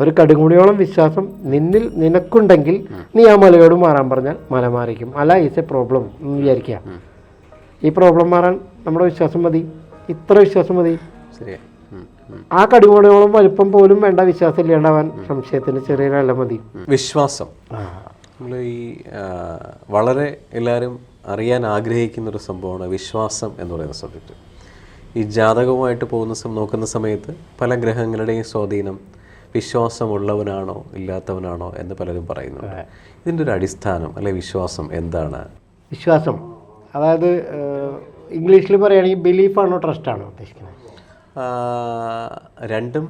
ഒരു കടുകുമണിയോളം വിശ്വാസം നിന്നിൽ നിനക്കുണ്ടെങ്കിൽ നീ ആ മലയോട് മാറാൻ പറഞ്ഞാൽ മല മാറിക്കും. അല്ല ഈസ് എ പ്രോബ്ലം എന്ന് വിചാരിക്കുക. ഈ പ്രോബ്ലം മാറാൻ നമ്മുടെ വിശ്വാസം മതി. ഇത്ര വിശ്വാസം മതി. ആ കടുകുമണിയോളം വലുപ്പം പോലും വേണ്ട വിശ്വാസം ഇല്ലാണ്ടാവാൻ സംശയത്തിന് ചെറിയ വില മതി. വിശ്വാസം. നമ്മൾ ഈ വളരെ എല്ലാവരും അറിയാൻ ആഗ്രഹിക്കുന്ന ഒരു സംഭവമാണ് വിശ്വാസം എന്ന് പറയുന്ന സബ്ജക്റ്റ് ഈ ജാതകവുമായിട്ട് പോകുന്ന നോക്കുന്ന സമയത്ത് പല ഗ്രഹങ്ങളുടെയും സ്വാധീനം വിശ്വാസമുള്ളവനാണോ ഇല്ലാത്തവനാണോ എന്ന് പലരും പറയുന്നുണ്ട്. ഇതിന്റെ ഒരു അടിസ്ഥാനം അല്ലെ വിശ്വാസം എന്താണ്? വിശ്വാസം. അതായത് ഇംഗ്ലീഷിൽ പറയുകയാണെങ്കിൽ ബിലീഫാണോ ട്രസ്റ്റാണോ ഉദ്ദേശിക്കുന്നത്? ആ, രണ്ടും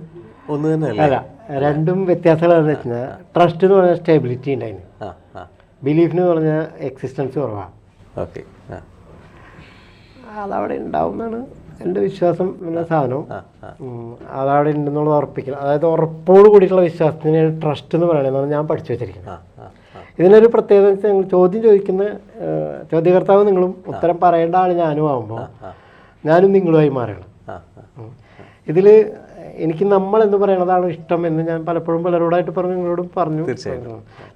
ഒന്ന് തന്നെ അല്ലേ അല്ല രണ്ടും വ്യത്യാസങ്ങളെന്ന് വെച്ചാൽ ട്രസ്റ്റ് എന്ന് പറഞ്ഞാൽ സ്റ്റെബിലിറ്റി ഉണ്ടായിരുന്നു ആ ആ. ബിലീഫിന് പറഞ്ഞാൽ എക്സിസ്റ്റൻസ് കുറവാണ് ഓക്കെ അതവിടെ ഉണ്ടാവും എന്നാണ് എന്റെ വിശ്വാസം എന്ന സാധനം. അതവിടെ ഉണ്ടെന്നുള്ളത് ഉറപ്പിക്കണം. അതായത് ഉറപ്പോട് കൂടിയിട്ടുള്ള വിശ്വാസത്തിന് ട്രസ്റ്റ് എന്ന് പറയുന്നത് ഞാൻ പഠിച്ചു വെച്ചിരിക്കുന്നത്. ഇതിനൊരു പ്രത്യേകത ഞങ്ങൾ ചോദ്യം ചോദിക്കുന്ന ചോദ്യകർത്താവ് നിങ്ങളും ഉത്തരം പറയേണ്ട ആൾ ഞാനും ആകുമ്പോൾ. ഞാനും നിങ്ങളുമായി മാറണം. ഇതിൽ എനിക്ക് നമ്മൾ എന്ന് പറയുന്നതാണ് ഇഷ്ടം എന്ന് ഞാൻ പലപ്പോഴും പലരോടായിട്ട് പറഞ്ഞു നിങ്ങളോടും പറഞ്ഞു.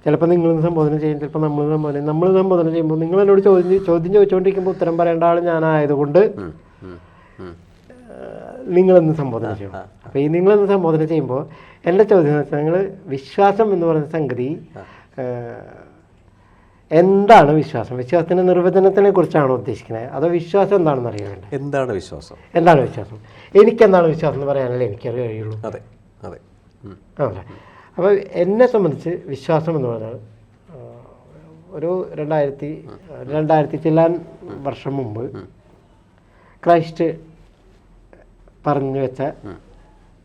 ചിലപ്പോൾ നിങ്ങൾ സംബോധന ചെയ്യും ചിലപ്പോൾ നമ്മൾ സംബോധന നമ്മൾ സംബോധന ചെയ്യുമ്പോൾ നിങ്ങൾ എന്നോട് ചോദ്യം ചോദ്യം ചോദിച്ചുകൊണ്ടിരിക്കുമ്പോൾ ഉത്തരം പറയേണ്ട ആൾ ഞാനായതുകൊണ്ട്. നിങ്ങളെന്ന് സംബോധന ചെയ്യണം. അപ്പോൾ ഈ നിങ്ങളെന്ന് സംബോധന ചെയ്യുമ്പോൾ എന്റെ ചോദ്യം എന്ന് വെച്ചാൽ നിങ്ങൾ വിശ്വാസം എന്ന് പറയുന്ന സംഗതി എന്താണ് വിശ്വാസം? വിശ്വാസത്തിന്റെ നിർവചനത്തിനെ കുറിച്ചാണോ ഉദ്ദേശിക്കുന്നത്? അതോ വിശ്വാസം എന്താണെന്ന് അറിയാൻ വേണ്ടത് എന്താണ് വിശ്വാസം? എന്താണ് വിശ്വാസം? എനിക്ക് എന്താണ് വിശ്വാസം എന്ന് പറയാനല്ലേ എനിക്ക് കഴിയുള്ളൂ. അതെ അതെ. ആണല്ലേ? അപ്പോൾ എന്നെ സംബന്ധിച്ച് വിശ്വാസം എന്ന് പറഞ്ഞാൽ ഒരു രണ്ടായിരത്തി രണ്ടായിരത്തി ചില്ലാൻ വർഷം മുമ്പ് ക്രൈസ്റ്റ് പറഞ്ഞു വെച്ച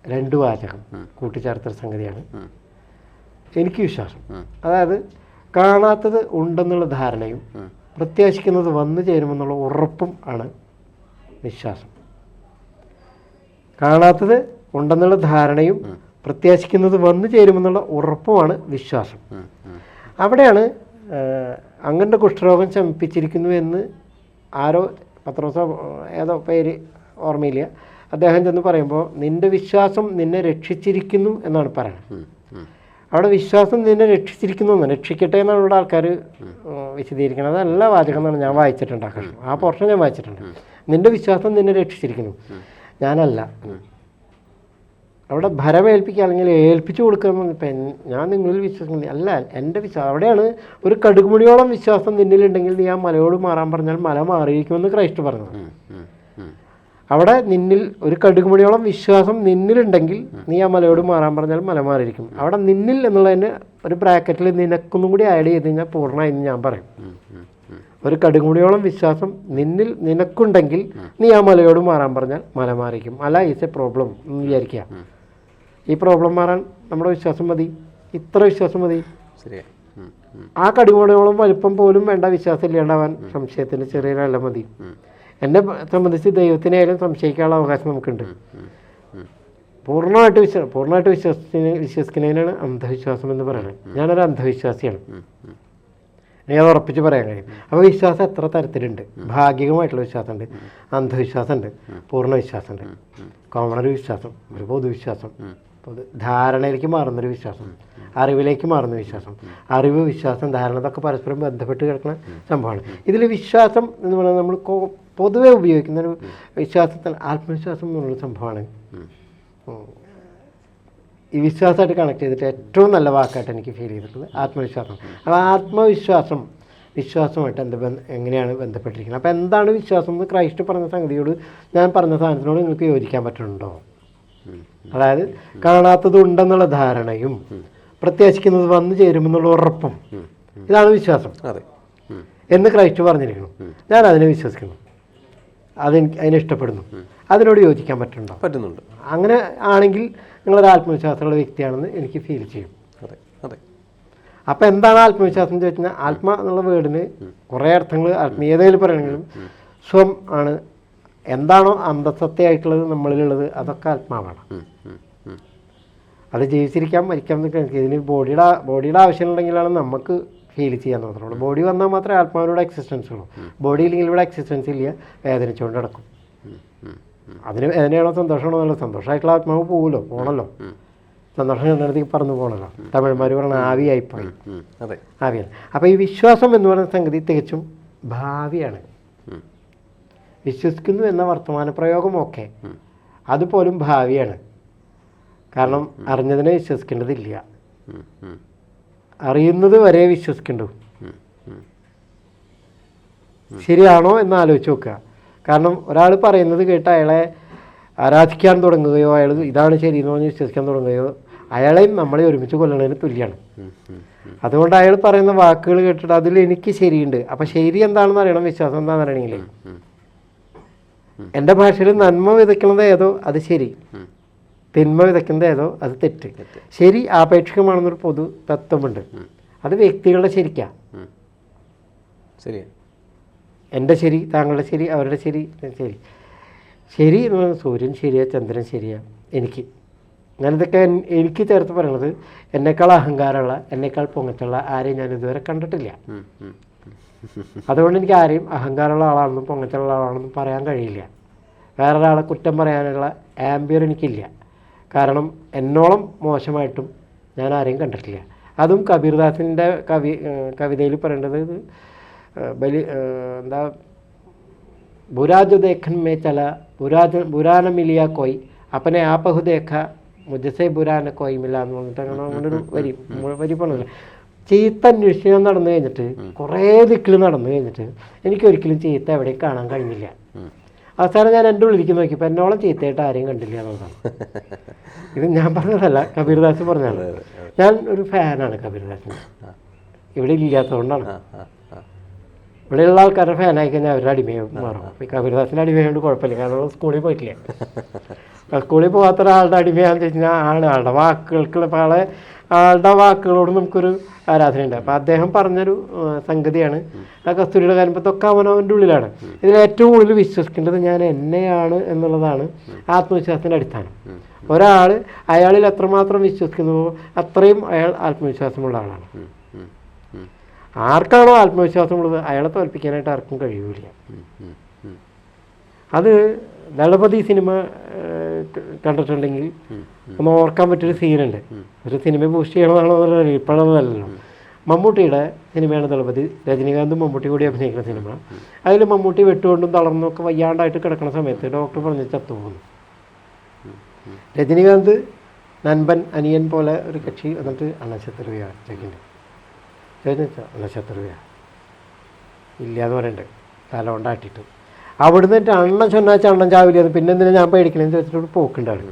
രണ്ട് വാചകം കൂട്ടിച്ചേർത്ത സംഗതിയാണ്. എനിക്ക് വിശ്വാസം. അതായത് കാണാത്തത് ഉണ്ടെന്നുള്ള ധാരണയും പ്രത്യാശിക്കുന്നത് വന്നു ചേരുമെന്നുള്ള ഉറപ്പും ആണ് വിശ്വാസം. കാണാത്തത് ഉണ്ടെന്നുള്ള ധാരണയും പ്രത്യാശിക്കുന്നത് വന്നു ചേരുമെന്നുള്ള ഉറപ്പുമാണ് വിശ്വാസം. അവിടെയാണ് അങ്ങനെ കുഷ്ഠരോഗം ശമിപ്പിച്ചിരിക്കുന്നു എന്ന് ആരോ പത്രോസോ ഏതോ പേര് ഓർമ്മയില്ല. അദ്ദേഹം ചെന്ന് പറയുമ്പോൾ നിന്റെ വിശ്വാസം നിന്നെ രക്ഷിച്ചിരിക്കുന്നു എന്നാണ് പറയുന്നത്. അവിടെ വിശ്വാസം നിന്നെ രക്ഷിച്ചിരിക്കുന്നു എന്ന് രക്ഷിക്കട്ടെ എന്നാണ് ഇവിടെ ആൾക്കാർ വിശദീകരിക്കുന്നത് അതല്ല വാചകം എന്നാണ് ഞാൻ വായിച്ചിട്ടുണ്ട് ആ കഷ്ണം ആ പോർഷൻ ഞാൻ വായിച്ചിട്ടുണ്ട്. നിന്റെ വിശ്വാസം നിന്നെ രക്ഷിച്ചിരിക്കുന്നു. ഞാനല്ല. അവിടെ ഭരമേൽപ്പിക്കുക അല്ലെങ്കിൽ ഏൽപ്പിച്ചു കൊടുക്കണം ഇപ്പം ഞാൻ നിങ്ങളിൽ വിശ്വസിക്കുന്നില്ല അല്ല എന്റെ വിശ്വാസം അവിടെയാണ് ഒരു കടുകുമണിയോളം വിശ്വാസം നിന്നിലുണ്ടെങ്കിൽ നീ ആ മലയോട് മാറാൻ പറഞ്ഞാൽ മല മാറിയിരിക്കുമെന്ന് ക്രൈസ്റ്റ് പറഞ്ഞത്. അവിടെ നിന്നിൽ ഒരു കടുകുമണിയോളം വിശ്വാസം നിന്നിലുണ്ടെങ്കിൽ നീ ആ മലയോട് മാറാൻ പറഞ്ഞാൽ മല മാറിയിരിക്കും. അവിടെ നിന്നിൽ എന്നുള്ളതിന് ഒരു ബ്രാക്കറ്റിൽ നിനക്കൊന്നും കൂടി ആഡ് ചെയ്ത് കഴിഞ്ഞാൽ പൂർണമായി എന്ന് ഞാൻ പറയും. ഒരു കടുകുമണിയോളം വിശ്വാസം നിന്നിൽ നിനക്കുണ്ടെങ്കിൽ നീ ആ മലയോട് മാറാൻ പറഞ്ഞാൽ മല മാറിക്കും മല ഈസ് എ പ്രോബ്ലം എന്ന് വിചാരിക്കുക. ഈ പ്രോബ്ലം മാറാൻ നമ്മുടെ വിശ്വാസം മതി. ഇത്ര വിശ്വാസം മതി. ആ കടുകുമണിയോളം വലുപ്പം പോലും വേണ്ട വിശ്വാസം ഇല്ലാണ്ടാവാൻ സംശയത്തിന് ചെറിയ നല്ല മതി. എന്നെ സംബന്ധിച്ച് ദൈവത്തിനായാലും സംശയിക്കാനുള്ള അവകാശം നമുക്കുണ്ട്. പൂർണമായിട്ട് വിശ്വാസം പൂർണമായിട്ട് വിശ്വസിക്കുന്ന വിശ്വസിക്കുന്നതിനാണ് അന്ധവിശ്വാസം എന്ന് പറയുന്നത്. ഞാനൊരു അന്ധവിശ്വാസിയാണ്. ഞാൻ ഉറപ്പിച്ച് പറയാൻ കഴിയും. അപ്പോൾ വിശ്വാസം എത്ര തരത്തിലുണ്ട്? ഭാഗികമായിട്ടുള്ള വിശ്വാസമുണ്ട്. അന്ധവിശ്വാസമുണ്ട്. പൂർണ വിശ്വാസമുണ്ട് കോമൺ ഒരു വിശ്വാസം ഒരു പൊതുവിശ്വാസം. പൊതു ധാരണയിലേക്ക് മാറുന്നൊരു വിശ്വാസം. അറിവിലേക്ക് മാറുന്ന വിശ്വാസം. അറിവ് വിശ്വാസം ധാരണ ഇതൊക്കെ പരസ്പരം ബന്ധപ്പെട്ട് കിടക്കുന്ന സംഭവമാണ്. ഇതിൽ വിശ്വാസം എന്ന് പറയുന്നത് നമ്മൾ പൊതുവെ ഉപയോഗിക്കുന്ന ഒരു വിശ്വാസത്തിന് ആത്മവിശ്വാസം എന്ന് പറയുന്ന സംഭവമാണ് ഈ വിശ്വാസമായിട്ട് കണക്ട് ചെയ്തിട്ട് ഏറ്റവും നല്ല വാക്കായിട്ട് എനിക്ക് ഫീൽ ചെയ്തിട്ടുള്ളത് ആത്മവിശ്വാസം. അപ്പോൾ ആത്മവിശ്വാസം വിശ്വാസമായിട്ട് എന്ത് ബന്ധ എങ്ങനെയാണ് ബന്ധപ്പെട്ടിരിക്കുന്നത്? അപ്പോൾ എന്താണ് വിശ്വാസം എന്ന് ക്രൈസ്റ്റ് പറഞ്ഞ സംഗതിയോട് ഞാൻ പറഞ്ഞ സാധനത്തിനോട് നിങ്ങൾക്ക് യോജിക്കാൻ പറ്റുന്നുണ്ടോ? അതായത് കാണാത്തത് ഉണ്ടെന്നുള്ള ധാരണയും പ്രത്യാശിക്കുന്നത് വന്നു ചേരുമെന്നുള്ള ഉറപ്പും. ഇതാണ് വിശ്വാസം. അതെ. എന്ന് ക്രൈസ്റ്റ് പറഞ്ഞിരിക്കുന്നു. ഞാൻ അതിനെ വിശ്വസിക്കുന്നു. അതെനിക്ക് അതിനെ ഇഷ്ടപ്പെടുന്നു അതിനോട് യോജിക്കാൻ പറ്റുന്നുണ്ടോ? പറ്റുന്നുണ്ട്. അങ്ങനെ ആണെങ്കിൽ നിങ്ങളൊരു ആത്മവിശ്വാസമുള്ള വ്യക്തിയാണെന്ന് എനിക്ക് ഫീൽ ചെയ്യും. അതെ അതെ. അപ്പോൾ എന്താണ് ആത്മവിശ്വാസം എന്ന് ചോദിച്ചാൽ ആത്മ എന്നുള്ള വേർഡിന് കുറേ അർത്ഥങ്ങൾ ആത്മീയതയിൽ പറയണമെങ്കിലും സ്വം ആണ്. എന്താണോ അന്തസത്തയായിട്ടുള്ളത് നമ്മളിലുള്ളത് അതൊക്കെ ആത്മാവാണ്. അത് ജീവിച്ചിരിക്കാം മരിക്കാം എന്നൊക്കെ ഇതിന് ബോഡിയുടെ ബോഡിയുടെ ആവശ്യമുണ്ടെങ്കിലാണ് നമുക്ക് ഫീൽ ചെയ്യാൻ തോന്നുള്ളൂ ബോഡി വന്നാൽ മാത്രമേ ആത്മാവിനോട് എക്സിസ്റ്റൻസ് ഉള്ളൂ. ബോഡി ഇല്ലെങ്കിൽ ഇവിടെ എക്സിസ്റ്റൻസ് ഇല്ല. വേദനിച്ചുകൊണ്ട് നടക്കും. അതിന് വേദനയാണോ സന്തോഷമാണോ നല്ല സന്തോഷമായിട്ടുള്ള ആത്മാവ് പോകുമല്ലോ പോകണമല്ലോ സന്തോഷം കണ്ടിടത്തേക്ക് പറന്നു പോകണല്ലോ തമിഴ്മാർ പറഞ്ഞ ആവിയായിപ്പോയി. ആവിയാണ്. അപ്പോൾ ഈ വിശ്വാസം എന്ന് പറയുന്ന സംഗതി തികച്ചും ഭാവിയാണ്. വിശ്വസിക്കുന്നു എന്ന വർത്തമാന പ്രയോഗം ഓക്കെ അതുപോലും ഭാവിയാണ്. കാരണം അറിഞ്ഞതിനെ വിശ്വസിക്കേണ്ടതില്ല. അറിയുന്നത് വരെ വിശ്വസിക്കേണ്ടു. ശരിയാണോ എന്ന് ആലോചിച്ച് നോക്കുക കാരണം ഒരാൾ പറയുന്നത് കേട്ട് അയാളെ ആരാധിക്കാൻ തുടങ്ങുകയോ അയാൾ ഇതാണ് ശരി എന്ന് പറഞ്ഞ് വിശ്വസിക്കാൻ തുടങ്ങുകയോ അയാളെയും നമ്മളെ ഒരുമിച്ച് കൊല്ലണതിന് തുല്യമാണ്. അതുകൊണ്ട് അയാൾ പറയുന്ന വാക്കുകൾ കേട്ടിട്ട് അതിൽ എനിക്ക് ശരിയുണ്ട് അപ്പം ശരി എന്താണെന്ന് അറിയണം വിശ്വാസം എന്താണെന്ന് അറിയണമെങ്കിൽ. എന്റെ ഭാഷയിൽ നന്മ വിതയ്ക്കുന്നത് ഏതോ അത് ശരി. തിന്മ വിതയ്ക്കുന്നത് ഏതോ അത് തെറ്റ്. ശരി ആപേക്ഷികമാണെന്നൊരു പൊതു തത്വമുണ്ട്. അത് വ്യക്തികളുടെ ശരിക്കാ. ശരി എന്റെ ശരി താങ്കളുടെ ശരി അവരുടെ ശരി ശരി. ശരി എന്ന് പറയുന്നത് സൂര്യൻ ശരിയാ ചന്ദ്രൻ ശരിയാ എനിക്ക്. ഞാനിതൊക്കെ എനിക്ക് ചേർത്ത് പറയണത് എന്നേക്കാൾ അഹങ്കാരമുള്ള എന്നേക്കാൾ പൊങ്ങച്ചുള്ള ആരെയും ഞാൻ ഇതുവരെ കണ്ടിട്ടില്ല. അതുകൊണ്ട് എനിക്ക് ആരെയും അഹങ്കാരമുള്ള ആളാണെന്നും പൊങ്ങച്ചുള്ള ആളാണെന്നും പറയാൻ കഴിയില്ല. വേറൊരാളെ കുറ്റം പറയാനുള്ള ആംബിയർ എനിക്കില്ല. കാരണം എന്നോളം മോശമായിട്ടും ഞാൻ ആരെയും കണ്ടിട്ടില്ല. അതും കബീർദാസിന്റെ കവി കവിതയിൽ പറയേണ്ടത് ബലി എന്താ ബുരാജ് ദേഖൻ മേ ചല ബുരാജ് ബുരാന മിലിയ കോയ് അപ്പനെ ആപ്പഹു ദേഖ മുജസെ ബുരാന കോയ് മില എന്ന് പറഞ്ഞിട്ട് അങ്ങനെ ഒരു വരി വരി പോണില്ല ചീത്ത അന്വേഷണം നടന്നു കഴിഞ്ഞിട്ട് കുറേ ദിക്കിൽ നടന്നു കഴിഞ്ഞിട്ട് എനിക്കൊരിക്കലും ചീത്ത എവിടെയും കാണാൻ കഴിഞ്ഞില്ല. അവസാനം ഞാൻ എന്റെ ഉള്ളിലേക്ക് നോക്കിയപ്പോൾ എന്നോളം ചീത്തയായിട്ട് ആരെയും കണ്ടില്ല എന്നുള്ളതാണ്. ഇത് ഞാൻ പറഞ്ഞതല്ല കബീർദാസ് പറഞ്ഞതാണ്. ഞാൻ ഒരു ഫാനാണ് കബീർദാസിന്റെ ഇവിടെ ഇല്ലാത്തതുകൊണ്ടാണ്. ഇവിടെയുള്ള ആൾക്കാരുടെ ഫാനായി കഴിഞ്ഞാൽ അവരുടെ അടിമയെ മാറും. ഈ കബീർദാസിന്റെ അടിമയായതുകൊണ്ട് കുഴപ്പമില്ല കാരണം സ്കൂളിൽ പോയിട്ടില്ല. സ്കൂളിൽ പോകാത്ത ഒരാളുടെ അടിമയാണെന്ന് വെച്ച് കഴിഞ്ഞാൽ ആണ് ആളുടെ വാക്കുകൾക്കുള്ള ആളെ ആളുടെ വാക്കുകളോട് നമുക്കൊരു ആരാധനയുണ്ട്. അപ്പോൾ അദ്ദേഹം പറഞ്ഞൊരു സംഗതിയാണ്. ആ കസ്തൂരിയുടെ കാര്യം ഇപ്പോൾ തൊക്കെ അവൻ അവന്റെ ഉള്ളിലാണ്. ഇതിൽ ഏറ്റവും കൂടുതൽ വിശ്വസിക്കേണ്ടത് ഞാൻ എന്നെയാണ് എന്നുള്ളതാണ് ആത്മവിശ്വാസത്തിന്റെ അടിസ്ഥാനം. ഒരാൾ അയാളിൽ എത്രമാത്രം വിശ്വസിക്കുന്നുവോ അത്രയും അയാൾ ആത്മവിശ്വാസമുള്ള ആളാണ്. ആർക്കാണോ ആത്മവിശ്വാസമുള്ളത്? അയാളെ തോൽപ്പിക്കാനായിട്ട് ആർക്കും കഴിയൂല. അത് ദളപതി സിനിമ കണ്ടിട്ടുണ്ടെങ്കിൽ നമ്മൾ ഓർക്കാൻ പറ്റിയൊരു സീനുണ്ട്. ഒരു സിനിമ ബൂസ്റ്റ് ചെയ്യണമെന്നാണോ ഇപ്പോഴതല്ലല്ലോ മമ്മൂട്ടിയുടെ സിനിമയാണ് ദളപതി. രജനീകാന്തും മമ്മൂട്ടി കൂടി അഭിനയിക്കുന്ന സിനിമ അതിൽ മമ്മൂട്ടി വെട്ടുകൊണ്ടും തളർന്നൊക്കെ വയ്യാണ്ടായിട്ട് കിടക്കുന്ന സമയത്ത് ഡോക്ടർ പറഞ്ഞ് ചത്തുപോകുന്നു. രജനീകാന്ത് നൻപൻ അനിയൻ പോലെ ഒരു കക്ഷി എന്നിട്ട് അണശത്രുവയാണ് ചെക്കിന്റെ ചോദിച്ചാൽ അണശത്രുവയാണ് ഇല്ല എന്ന് പറയണ്ട്. തല കൊണ്ടാട്ടിട്ട്. അവിടുന്ന് അണ്ണൻ ചൊന്നാച്ച അണ്ണൻ ചാവില്ല പിന്നെ എന്തിനാ ഞാൻ പേടിക്കണമെന്ന് വെച്ചിട്ട് പോക്കുണ്ടാണ്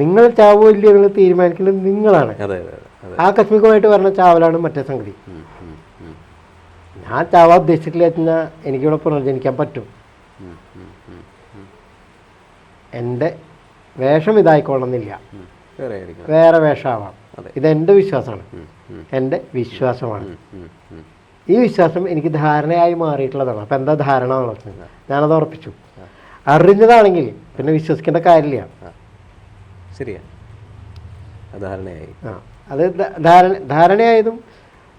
നിങ്ങൾ ചാവോ ഇല്ല നിങ്ങൾ തീരുമാനിക്കേണ്ടത് നിങ്ങളാണ്. ആകസ്മികമായിട്ട് പറഞ്ഞ ചാവലാണ് മറ്റേ സംഗതി. ഞാൻ ചാവാൻ ഉദ്ദേശിച്ചിട്ടില്ല വെച്ചാൽ എനിക്കിവിടെ പുനർജനിക്കാൻ പറ്റും. എന്റെ വേഷം ഇതായിക്കൊള്ളുന്നില്ല. വേറെ വേഷമാവാം. ഇത് ഇതെന്റെ വിശ്വാസമാണ്. എന്റെ വിശ്വാസമാണ്. ഈ വിശ്വാസം എനിക്ക് ധാരണയായി മാറിയിട്ടുള്ളതാണ്. അപ്പം എന്താ ധാരണ എന്നുള്ളത് ഞാനത് ഉറപ്പിച്ചു. അറിഞ്ഞതാണെങ്കിൽ പിന്നെ വിശ്വസിക്കേണ്ട കാര്യമില്ല. ശരിയാ. ധാരണയായി. ആ. അത് ധാരണ ധാരണയായതും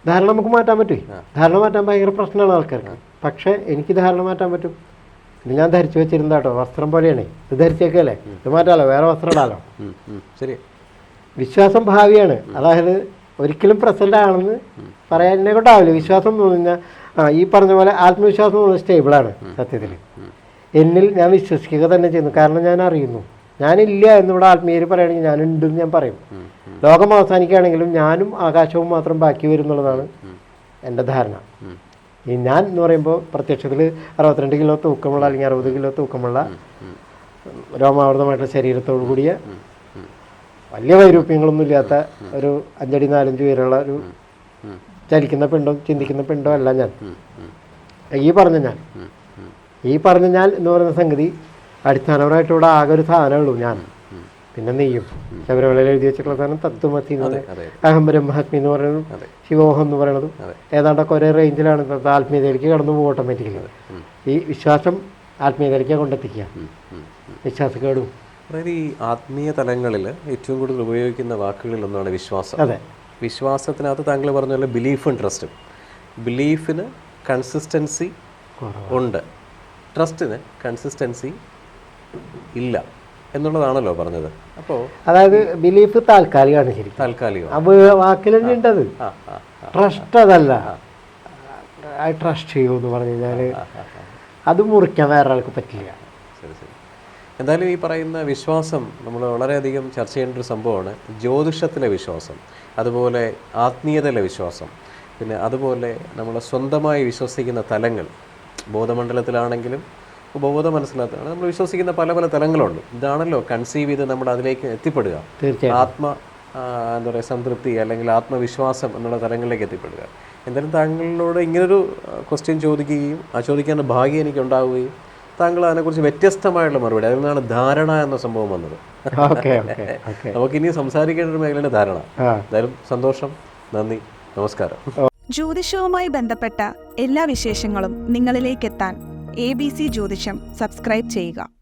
ധാരണ നമുക്ക് മാറ്റാൻ പറ്റും. ധാരണ മാറ്റാൻ ഭയങ്കര പ്രശ്നമാണ് ആൾക്കാർക്ക്. പക്ഷേ എനിക്ക് ധാരണ മാറ്റാൻ പറ്റും. ഇത് ഞാൻ ധരിച്ചു വെച്ചിരുന്ന കേട്ടോ. വസ്ത്രം പോലെയാണ്. ഇത് ധരിച്ചേക്കല്ലേ? ഇത് മാറ്റാലോ? വേറെ വസ്ത്രം ഇടാലോ. ഉം. വിശ്വാസം ഭാവിയാണ്. അതായത് ഒരിക്കലും പ്രസന്റ് ആണെന്ന് പറയാനെ കൊണ്ടാവില്ല. വിശ്വാസം എന്ന് പറഞ്ഞാൽ ആ ഈ പറഞ്ഞ പോലെ ആത്മവിശ്വാസം എന്ന് പറഞ്ഞാൽ സ്റ്റേബിളാണ് സത്യത്തിൽ എന്നിൽ ഞാൻ വിശ്വസിക്കുക തന്നെ ചെയ്യുന്നു. കാരണം ഞാൻ അറിയുന്നു. ഞാനില്ല എന്നിവിടെ ആത്മീയർ പറയുകയാണെങ്കിൽ ഞാനുണ്ടെന്ന് ഞാൻ പറയും. ലോകം അവസാനിക്കുകയാണെങ്കിലും ഞാനും ആകാശവും മാത്രം ബാക്കി വരും എന്നുള്ളതാണ് എന്റെ ധാരണ. ഈ ഞാൻ എന്ന് പറയുമ്പോൾ പ്രത്യക്ഷത്തിൽ അറുപത്തിരണ്ട് കിലോ തൂക്കമുള്ള അല്ലെങ്കിൽ അറുപത് കിലോ തൂക്കമുള്ള. രോമാവൃതമായിട്ടുള്ള ശരീരത്തോടു കൂടിയ വലിയ വൈരൂപ്യങ്ങളൊന്നും ഇല്ലാത്ത ഒരു അഞ്ചടി നാലഞ്ച് പേരുള്ള ഒരു. ചലിക്കുന്ന പെണ്ണും ചിന്തിക്കുന്ന പിണ്ടം അല്ല ഞാൻ. ഈ പറഞ്ഞ ഞാൻ. ഈ പറഞ്ഞ ഞാൻ എന്ന് പറയുന്ന സംഗതി അടിസ്ഥാനപരമായിട്ട് ഇവിടെ ആകെ ഒരു സാധനമേ ഉള്ളൂ ഞാൻ. പിന്നെ നെയ്യും ശബരിമലയിൽ എഴുതി വെച്ചിട്ടുള്ള സാധനം തത്വമത്തി എന്ന് പറയുന്നത് അഹം ബ്രഹ്മാത്മി എന്ന് പറയുന്നതും ശിവോഹം എന്ന് പറയുന്നത് ഏതാണ്ടൊക്കെ ഒരേ റേഞ്ചിലാണ് ആത്മീയതയിലേക്ക് കടന്നു പോകും ഓട്ടോമാറ്റിക്കലി ഈ വിശ്വാസം ആത്മീയതയിലേക്ക് കൊണ്ടെത്തിക്കുക. വിശ്വാസക്കേടും. അതായത് ഈ ആത്മീയ തലങ്ങളിൽ ഏറ്റവും കൂടുതൽ ഉപയോഗിക്കുന്ന വാക്കുകളിൽ ഒന്നാണ് വിശ്വാസം. അതെ. വിശ്വാസത്തിനകത്ത് താങ്കൾ പറഞ്ഞ പോലെ ബിലീഫും ട്രസ്റ്റും ബിലീഫിന് കൺസിസ്റ്റൻസി ഉണ്ട്. ട്രസ്റ്റിന് കൺസിസ്റ്റൻസി ഇല്ല എന്നുള്ളതാണല്ലോ പറഞ്ഞത്. അപ്പോൾ അതായത് ബിലീഫ് താൽക്കാലികമാണ് ശരി താൽക്കാലികം. ട്രസ്റ്റ് അതല്ല. ട്രസ്റ്റ് ചെയ്യൂ എന്ന് പറഞ്ഞു കഴിഞ്ഞാൽ അത് മുറിക്കാൻ വേറെ ആൾക്ക് പറ്റില്ല. ശരി ശരി. എന്തായാലും ഈ പറയുന്ന വിശ്വാസം നമ്മൾ വളരെയധികം ചർച്ച ചെയ്യേണ്ട ഒരു സംഭവമാണ്. ജ്യോതിഷത്തിലെ വിശ്വാസം അതുപോലെ ആത്മീയതയിലെ വിശ്വാസം പിന്നെ അതുപോലെ നമ്മൾ സ്വന്തമായി വിശ്വസിക്കുന്ന തലങ്ങൾ ബോധമണ്ഡലത്തിലാണെങ്കിലും ഉപബോധം മനസ്സിലാത്ത നമ്മൾ വിശ്വസിക്കുന്ന പല പല തലങ്ങളുണ്ട്. ഇതാണല്ലോ കൺസീവ് ചെയ്ത് നമ്മൾ അതിലേക്ക് എത്തിപ്പെടുക. ആത്മ എന്താ പറയുക സംതൃപ്തി അല്ലെങ്കിൽ ആത്മവിശ്വാസം എന്നുള്ള തലങ്ങളിലേക്ക് എത്തിപ്പെടുക. എന്തായാലും താങ്കളോട് ഇങ്ങനൊരു ക്വസ്റ്റ്യൻ ചോദിക്കുകയും ആ ചോദിക്കാൻ ഭാഗ്യം എനിക്ക് ഉണ്ടാവുകയും താങ്കൾ അതിനെക്കുറിച്ച് വ്യത്യസ്തമായുള്ള മറുപടി. അതിൽ നിന്നാണ് ധാരണ എന്ന സംഭവം വന്നത്. Okay okay okay. നമുക്ക് ഇനി സംസാരിക്കേണ്ട ഒരു മേഖലയുടെ ധാരണ. എന്തായാലും സന്തോഷം. നന്ദി. നമസ്കാരം. ജ്യോതിഷവുമായി ബന്ധപ്പെട്ട എല്ലാ വിശേഷങ്ങളും നിങ്ങളിലേക്കെത്താൻ എ ബി സി ജ്യോതിഷം സബ്സ്ക്രൈബ് ചെയ്യുക.